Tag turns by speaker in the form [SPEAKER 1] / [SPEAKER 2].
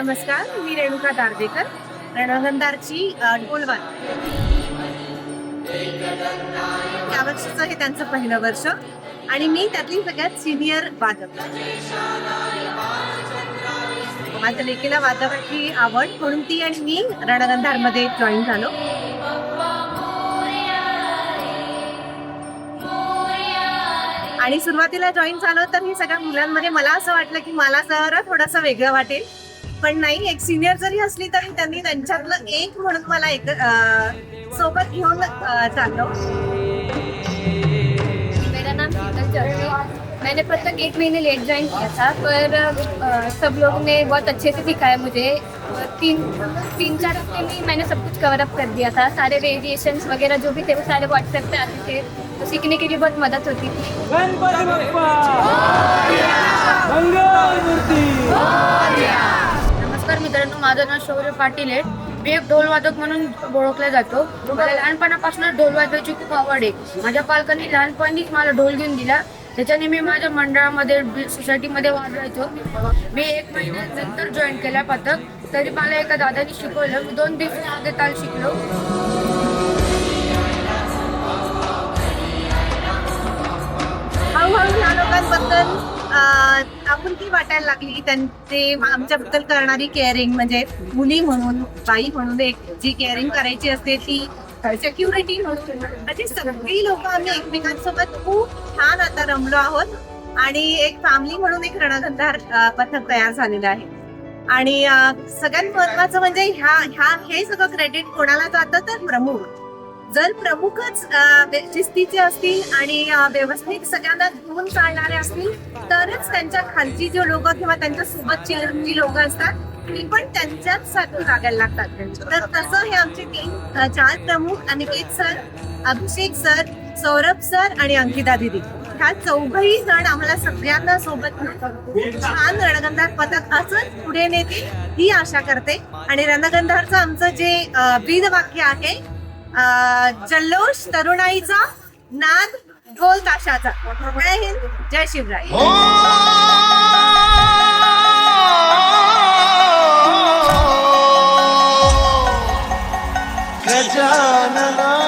[SPEAKER 1] नमस्कार मी रेणुका दार्डेकर रणगंधारची अ, या वर्षीचं हे त्यांचं पहिलं वर्ष आणि मी त्यातली सगळ्यात सिनियर वादक. माझ्या लेकीला वादकाची आवड म्हणून ती आणि मी रणगंधारमध्ये जॉईन झालो. आणि सुरुवातीला जॉईन झालो तर मी सगळ्या मुलांमध्ये मला असं वाटलं की मला सर थोडंसं वेगळं वाटेल. पण नाही एक सिनियर जरी असली तरी त्यांनी त्यांच्यातलं एक म्हणून मला एक सोबत घेऊन चाललो
[SPEAKER 2] मेरा नाम शीतल चौधरी मैंने प्रत्येक एक महीने लेट ज्वाइन किया था पर अ, सब लोग ने बहुत अच्छे से सिखाया मुझे। तीन तीन चार हफ्ते में ही मैंने सब कुछ कवर अप कर दिया था। सारे वेरिएशंस वगैरह जो भी थे वो सारे व्हाट्सएप पे आते थे तो सीखने के लिए बहुत मदद होती थी।
[SPEAKER 3] मित्रांनो माझं नाव शौर्य पाटील आहे. मी एक ढोलवादक म्हणून ओळखला जातो. मला लहानपणापासून ढोल वाजवायची खूप आवड आहे. माझ्या पालकांनी लहानपणीच मला ढोल घेऊन दिला. त्याच्याने मी माझ्या मंडळामध्ये सोसायटीमध्ये वाजवायचो. मी एक महिन्यानंतर जॉईन केला पथक तरी मला एका दादानी शिकवलं मी दोन दिवसामध्ये ताल शिकलो.
[SPEAKER 1] हळूहळू ह्या लोकांबद्दल आपुलकी वाटायला लागली की त्यांचे आमच्याबद्दल करणारी केअरिंग म्हणजे मुली म्हणून बाई म्हणून एक जी केअरिंग करायची असते ती सेक्युरिटी म्हणून. म्हणजे सगळी लोक आम्ही एकमेकांसोबत खूप छान आता रमलो आहोत. आणि एक फॅमिली म्हणून एक रणगंधार पथक तयार झालेलं आहे. आणि सगळ्यात महत्वाचं म्हणजे ह्या ह्या हे सगळं क्रेडिट कोणाला जातं तर प्रमुख जर प्रमुखच शिस्तीचे असतील आणि व्यवस्थित सगळ्यांना घेऊन चालणारे असतील तरच त्यांच्या खालची जी लोक किंवा त्यांच्यासोबत जी लोक असतात ती पण त्यांच्याच सारखं लागायला लागतात. तर तसं हे आमचे तीन चार प्रमुख Aniket sir Abhishek sir Saurabh sir आणि अंकिता दिदी. ह्या चौघही जण आम्हाला सगळ्यांना सोबत छान रणगंधार पथक असंच पुढे नेतील ही आशा करते. आणि रणगंधारचं आमचं जे अ, वाक्य आहे जल्लोष तरुणाईचा नाद ढोल ताशाचा. जय हिंद जय शिवराय. हो!
[SPEAKER 4] गजानना